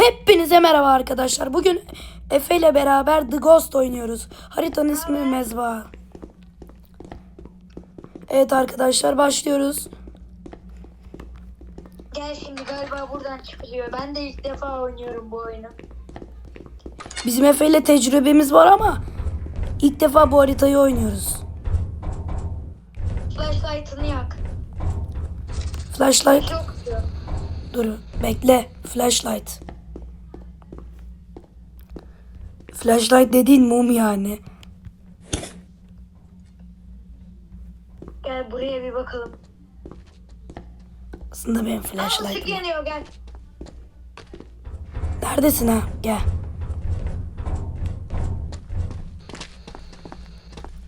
Hepinize merhaba arkadaşlar. Bugün Efe ile beraber The Ghost oynuyoruz. Haritanın ismi Mezba. Evet arkadaşlar başlıyoruz. Gel şimdi galiba buradan çıkılıyor. Ben de ilk defa oynuyorum bu oyunu. Bizim Efe ile tecrübemiz var ama ilk defa bu haritayı oynuyoruz. Flashlight'ını yak. Flashlight. Çok. Dur bekle. Flashlight. Flashlight dediğin mum yani. Gel buraya bir bakalım. Aslında benim Aa, ışık flashlight. yanıyor gel. Neredesin ha? Gel.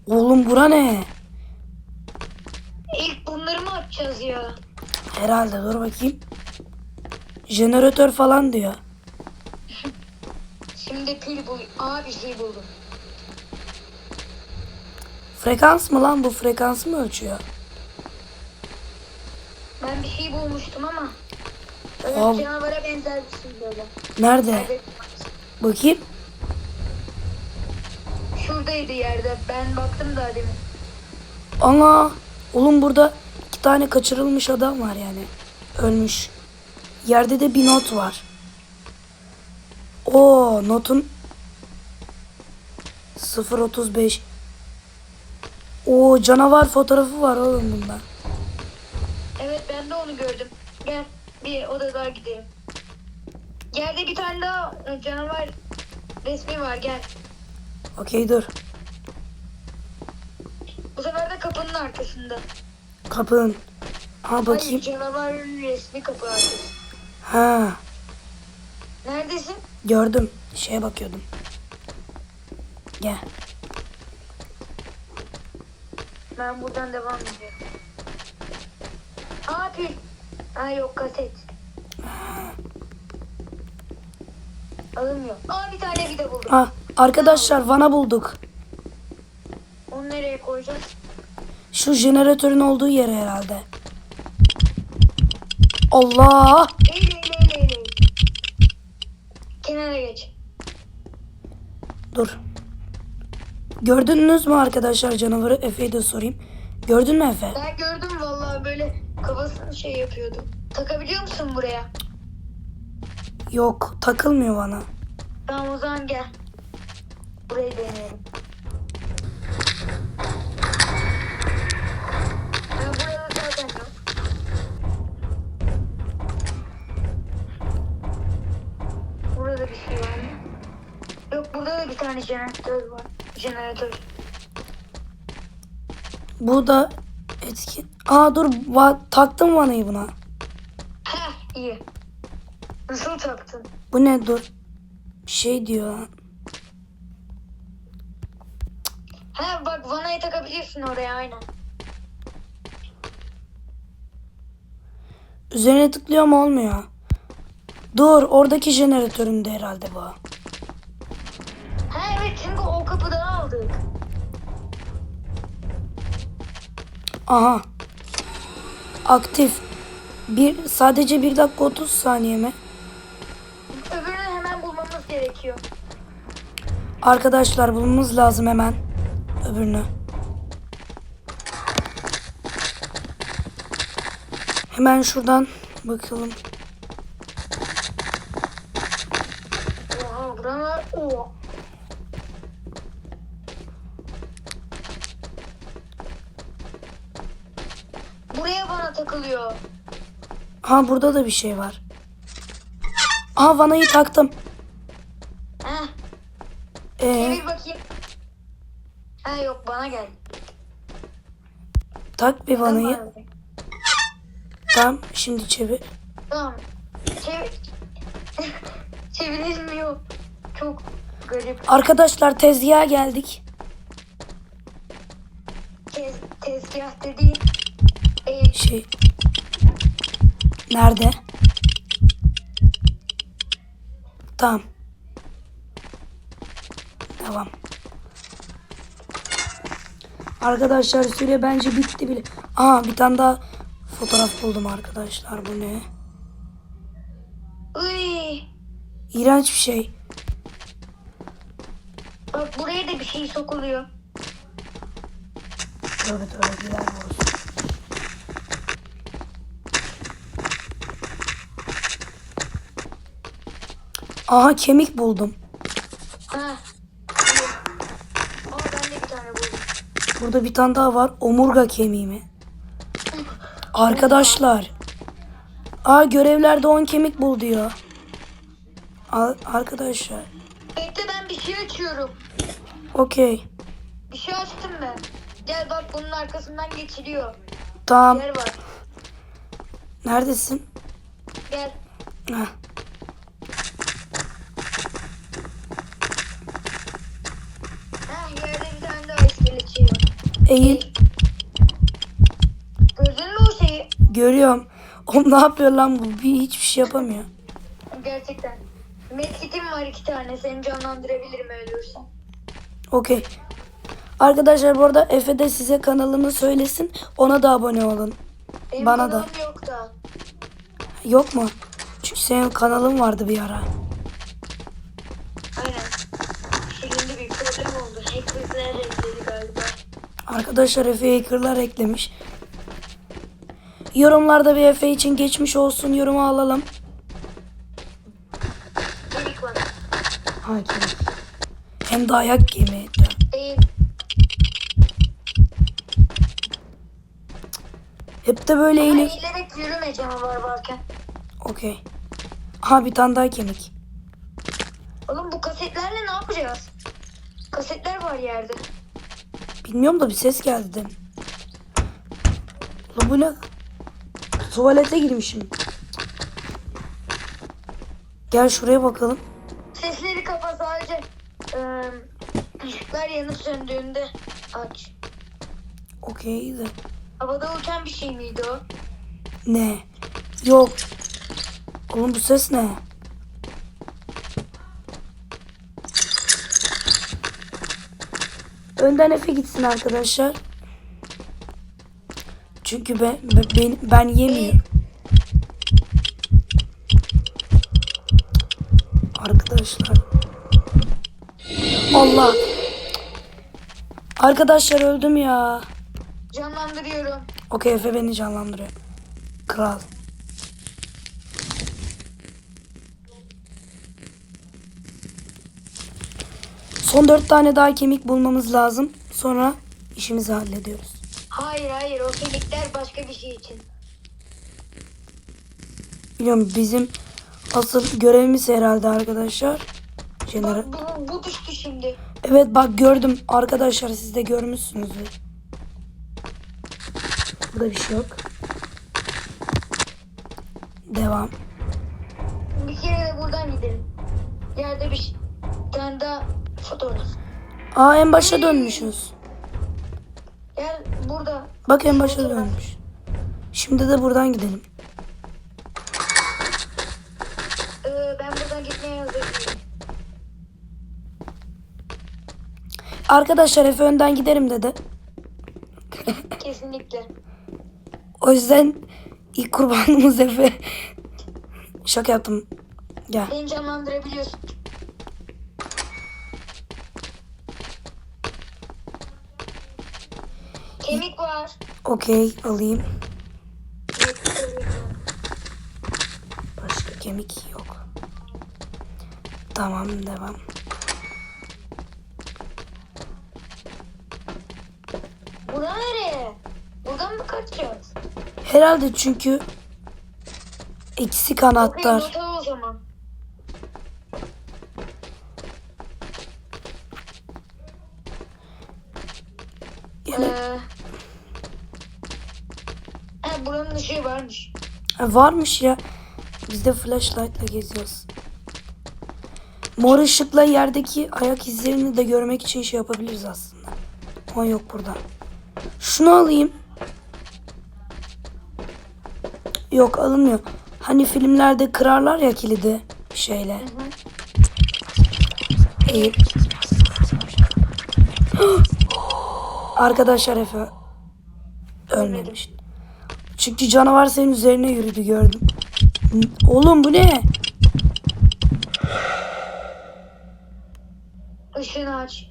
Oğlum bura ne? İlk bunları mı açacağız ya? Herhalde dur bakayım. Jeneratör falan diyor. Şimdi pil bul. Aa bir şey buldum. Frekans mı lan bu? Frekans mı ölçüyor? Ben bir şey bulmuştum ama. Böyle Al. canavara benzer bir şey böyle. Nerede? Evet. Bakayım. Şuradaydı yerde. Ben baktım da demin. Ana. Oğlum burada iki tane kaçırılmış adam var yani. Ölmüş. Yerde de bir not var. O notun 035. O canavar fotoğrafı var oğlum bunda. Evet ben de onu gördüm. Gel bir oda daha gidelim. Yerde bir tane daha e, canavar resmi var gel. Okey dur. Bu sefer de kapının arkasında. Kapının. Ha Hayır bakayım. canavarın resmi kapı arkası. Ha Neredesin? gördüm. Şeye bakıyordum. Gel. Ben buradan devam ediyorum. Aa pil. Ha yok kaset. Alınmıyor. Aa bir tane vida buldum. Ha arkadaşlar vana bulduk. Onu nereye koyacağız? Şu jeneratörün olduğu yere herhalde. Allah! Eğil eğil eğil eğil. eğil. Kenara geç. Dur. Gördünüz mü arkadaşlar canavarı? Efe'ye de sorayım. Gördün mü Efe? Ben gördüm vallahi böyle kafasını şey yapıyordu. Takabiliyor musun buraya? Yok takılmıyor bana. Tamam o zaman gel. Burayı deneyelim. Tane jeneratör var. Jeneratör. Bu da etkin. Aa dur va- taktım vanayı buna. Heh iyi. Nasıl taktın? Bu ne dur. Bir şey diyor. Ha bak vanayı takabilirsin oraya aynen. Üzerine tıklıyorum olmuyor. Dur oradaki jeneratöründe herhalde bu. Ha evet çünkü o kapıdan aldık. Aha. Aktif. Bir, sadece 1 dakika 30 saniye mi? Öbürünü hemen bulmamız gerekiyor. Arkadaşlar bulmamız lazım hemen. Öbürünü. Hemen şuradan bakalım. Oha buralar o. Buraya bana takılıyor. Ha burada da bir şey var. Aha vanayı taktım. Heh, Ee, çevir bakayım. Ha yok bana gel. tak bir vanayı. Tamam. Tamam şimdi çevir. Tamam. Çevir. Çevirilmiyor. Çok garip. Arkadaşlar tezgaha geldik. Şey. Nerede? Tamam. Tamam. Arkadaşlar süre bence bitti bile. Aa bir tane daha fotoğraf buldum arkadaşlar. Bu ne? Iy, İğrenç bir şey. Bak buraya da bir şey sokuluyor. Tövbe tövbe bilen olsun. Aha kemik buldum. Ha. Aa ben de bir tane buldum. Burada bir tane daha var. Omurga kemiği mi? Arkadaşlar. Aa görevlerde 10 kemik bul diyor. Al- arkadaşlar. Bekle ben bir şey açıyorum. Okey. Bir şey açtım ben. Gel bak bunun arkasından geçiliyor. Tamam. Yer var. Neredesin? Gel. Heh. Ha yerde bir tane daha iskelet şey var. Eğil. Gördün mü o şeyi? Görüyorum. O ne yapıyor lan bu? Bir hiçbir şey yapamıyor. Gerçekten. Medkit'im var iki tane. Seni canlandırabilirim ölürsen. Okey. Arkadaşlar bu arada Efe de size kanalını söylesin. Ona da abone olun. Benim Bana da. yok da. Yok mu? Çünkü senin kanalın vardı bir ara. Aynen. Silindi bir problem oldu. Hackers nerede ekledi galiba. Arkadaşlar Efe hackerlar eklemiş. Yorumlarda bir Efe için geçmiş olsun yorumu alalım. Var. Hakim. Hem de ayak gemi. Değil. Hep de böyle Ama eğilip. eğilerek yürüme canavar varken. Okey. Aha bir tane daha kemik. Oğlum bu kasetlerle ne yapacağız? Kasetler var yerde. Bilmiyorum da bir ses geldi. Lan bu ne? Tuvalete girmişim. Gel şuraya bakalım. Sesleri kapa sadece. Ee, ışıklar yanıp söndüğünde aç. Okey de. Havada uçan bir şey miydi o? Ne? Yok. Oğlum bu ses ne? Önden Efe gitsin arkadaşlar. Çünkü ben ben, ben yemiyorum. Arkadaşlar. Allah. Arkadaşlar öldüm ya. Canlandırıyorum. Okey Efe beni canlandırıyor. Kral. Son dört tane daha kemik bulmamız lazım. Sonra işimizi hallediyoruz. Hayır hayır o kemikler başka bir şey için. Biliyorum bizim asıl görevimiz herhalde arkadaşlar. Jeneral. Bak bu, bu düştü şimdi. Evet bak gördüm arkadaşlar siz de görmüşsünüzdür. Burada bir şey yok. Devam. Bir kere de buradan gidelim. Yerde bir, şey- bir tane daha fotoğraf. Aa en başa dönmüşüz. Gel burada. Bak en başa dönmüş. Şimdi de buradan gidelim. Ee, ben buradan gitmeye hazır değilim. Arkadaşlar Efe önden giderim dedi. Kesinlikle. O yüzden ilk kurbanımız Efe. Şaka yaptım. Gel. Beni canlandırabiliyorsun. Var. Okey alayım. Başka kemik yok. Tamam devam. Bura nereye? Buradan mı kaçacağız? Herhalde çünkü eksik Okey anahtar. not al o zaman. Ee, he, buranın ışığı varmış. Ha, varmış ya. Biz de flashlight'la geziyoruz. Mor ışıkla yerdeki ayak izlerini de görmek için şey yapabiliriz aslında. Ama yok burada. Şunu alayım. Yok alınmıyor. Hani filmlerde kırarlar ya kilidi şeyle. Eğil. Arkadaşlar Efe ölmemiş. Çünkü canavar senin üzerine yürüdü gördüm. Oğlum bu ne? ışığını aç.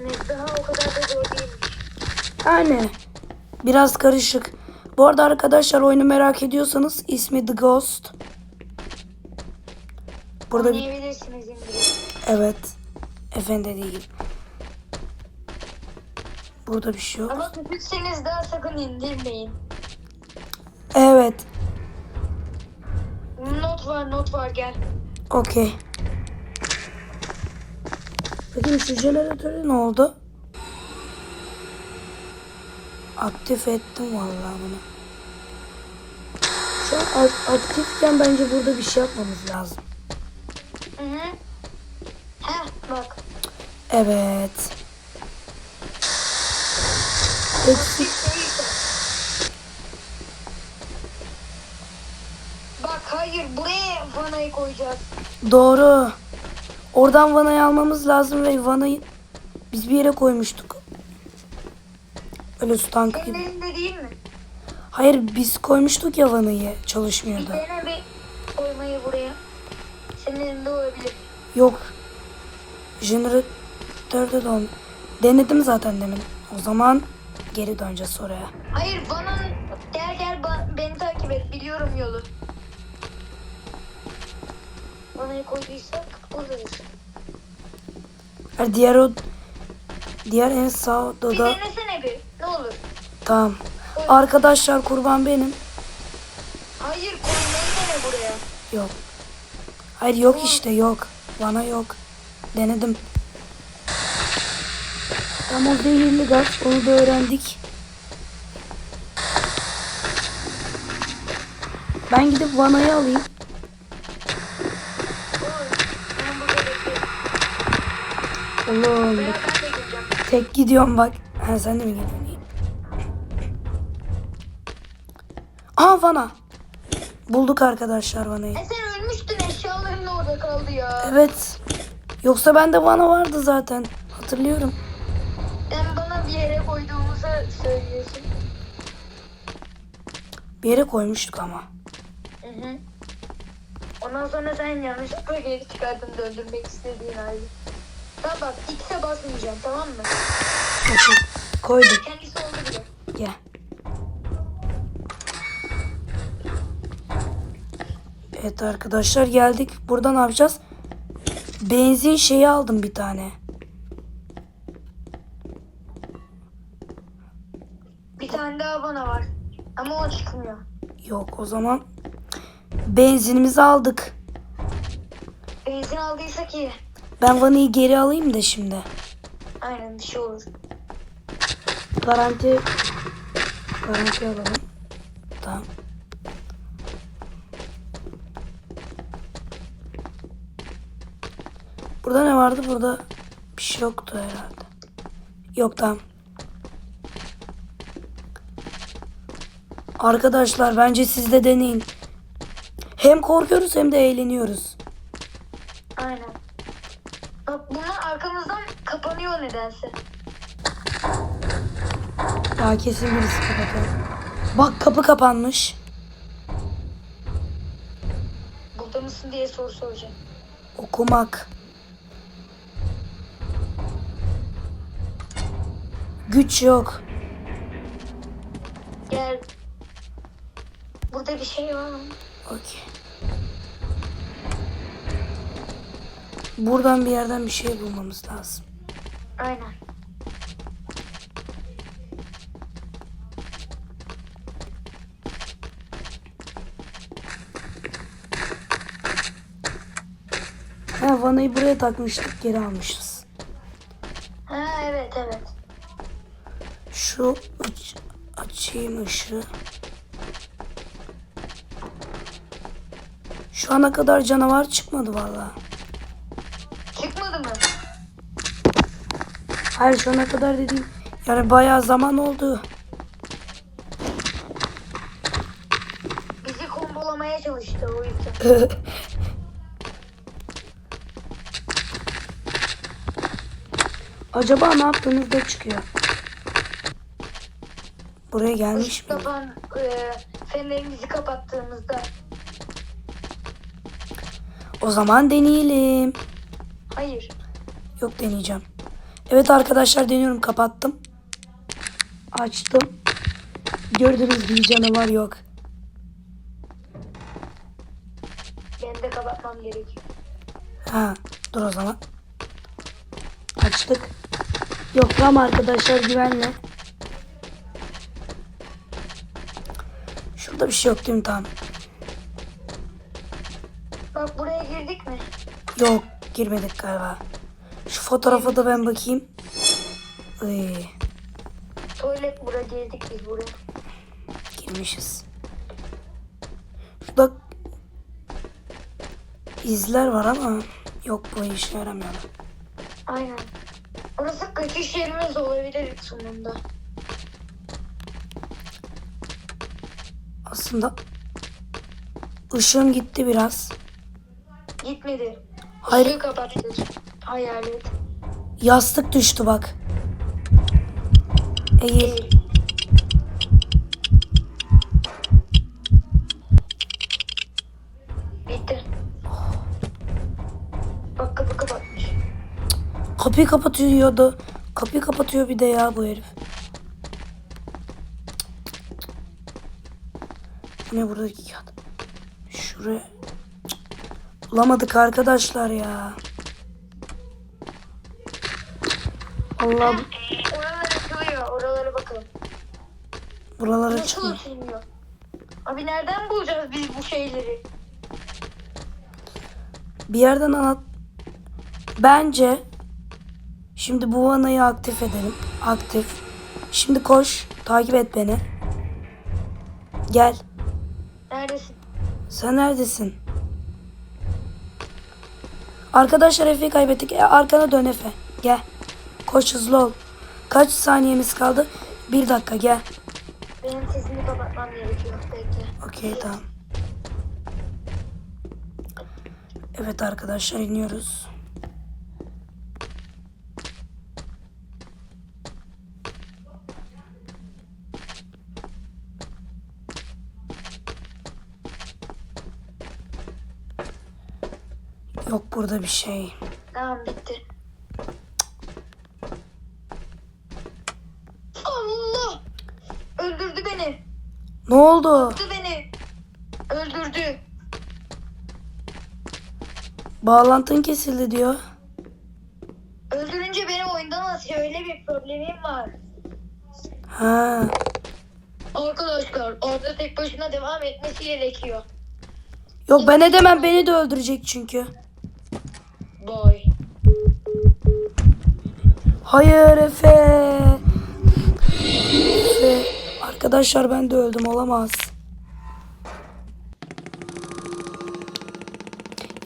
Ne daha o kadar da zor değilmiş. Yani biraz karışık. Bu arada arkadaşlar oyunu merak ediyorsanız ismi The Ghost. Burada bir... Evet. Efendi değil. Burada bir şey yok. Ama küçükseniz daha sakın indirmeyin. Evet. Not var not var gel. Okey. Peki şu jeneratörü ne oldu? Aktif ettim vallahi bunu. Şu an ak- aktifken bence burada bir şey yapmamız lazım. Hı hı. Heh bak. Evet. Eksik. Bak hayır buraya vanayı koyacağız. Doğru. Oradan vanayı almamız lazım ve vanayı biz bir yere koymuştuk. Tankı Senin gibi. elinde değil mi? Hayır biz koymuştuk ya vanayı Bir çalışmıyordu. dene bir koymayı buraya. Senin elinde olabilir. Yok. Jeneratörde de olmuyor. Denedim zaten demin. O zaman geri döneceğiz oraya. Hayır vananın gel gel beni takip et biliyorum yolu. Vanayı koyduysak buradayız. Ha, Diğer o diğer en sağ Bir odada bir olur. tamam. Arkadaşlar kurban benim. Hayır koymayı dene buraya. Yok. Hayır yok işte yok. Bana yok. Denedim. Ama o zehirli gaz onu da öğrendik. Ben gidip vanayı alayım. Oğlum tek gidiyorum bak. Ha sen de mi geliyorsun? Vana. Bulduk arkadaşlar vanayı. E sen ölmüştün eşyaların orada kaldı ya. Evet. Yoksa bende vana vardı zaten. Hatırlıyorum. Sen bana bir yere koyduğumuzu söylüyorsun. Bir yere koymuştuk ama. Hı hı. Ondan sonra sen yanlışlıkla geri çıkardın döndürmek istediğin halde. Tamam bak X'e basmayacağım tamam mı? Koyduk. Evet arkadaşlar geldik. Burada ne yapacağız? Benzin şeyi aldım bir tane. Bir tane daha bana var. Ama o çıkmıyor. Yok o zaman benzinimizi aldık. Benzin aldıysak iyi. Ben vanayı geri alayım da şimdi. Aynen bir şey olur. Garanti garanti alalım. Tamam. Burada ne vardı? Burada bir şey yoktu herhalde. Yok tamam. Arkadaşlar bence siz de deneyin. Hem korkuyoruz hem de eğleniyoruz. Aynen. Bak bunlar arkamızdan kapanıyor nedense. Ya kesin birisi kapatıyor. Bak kapı kapanmış. Burada mısın diye soru soracağım. Okumak. Güç yok. Gel. Burada bir şey var mı? Okey. Buradan bir yerden bir şey bulmamız lazım. Aynen. Ha vanayı buraya takmıştık geri almışız. Ha evet evet. Şu aç, açayım ışığı. Şu ana kadar canavar çıkmadı vallahi. Çıkmadı mı? Hayır şu ana kadar dediğim yani bayağı zaman oldu. Bizi kombolamaya çalıştı o yüzden. Acaba ne yaptığımızda çıkıyor. Buraya gelmiş Işık mi? kapan, e, fenerimizi kapattığımızda. O zaman deneyelim. Hayır. Yok deneyeceğim. Evet arkadaşlar deniyorum kapattım. Açtım. Gördüğünüz gibi canavar yok. Ben de kapatmam gerekiyor. Ha, dur o zaman. Açtık. Yok tamam arkadaşlar güvenle. Şurada bir şey yok değil mi? Tamam. Bak buraya girdik mi? Yok girmedik galiba. Şu fotoğrafa da ben bakayım. Iy, Tuvalet buraya girdik biz buraya. girmişiz. Şurada izler var ama yok bu işe yaramıyor. Aynen. Burası kaçış yerimiz olabilir sonunda. Aslında ışığım gitti biraz. Gitmedi. Hayır. Işığı kapattık. Hayalet. Yastık düştü bak. Eğil. Değil. Bitti. Bak kapı kapatmış. Kapıyı kapatıyordu. Kapıyı kapatıyor bir de ya bu herif. Ne buradaki kağıt? Şuraya. Bulamadık arkadaşlar ya. Allah Oralar açılıyor. Oralara bakalım. buralara Nasıl çıkmıyor. açılmıyor? Abi nereden bulacağız biz bu şeyleri? Bir yerden anlat. Bence şimdi bu vanayı aktif edelim. Aktif. Şimdi koş. Takip et beni. Gel. Neredesin? Sen neredesin? Arkadaşlar Efe'yi kaybettik. E, arkana dön Efe. Gel. Koş hızlı ol. Kaç saniyemiz kaldı? Bir dakika gel. Benim sesimi kapatmam gerekiyor. Bekle. Okey tamam. Evet arkadaşlar iniyoruz. Yok burada bir şey. Tamam bitti. Allah! Öldürdü beni. Ne oldu? Öldürdü beni. Öldürdü. Bağlantın kesildi diyor. Öldürünce beni oyundan atıyor. Öyle bir problemim var. Ha. Arkadaşlar orada tek başına devam etmesi gerekiyor. Yok ben edemem beni de öldürecek çünkü. Hayır Efe. Efe. Arkadaşlar ben de öldüm olamaz.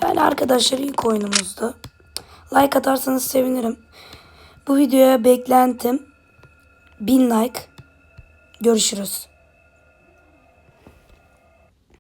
Yani arkadaşlar ilk oyunumuzdu. Like atarsanız sevinirim. Bu videoya beklentim 1000 like. Görüşürüz.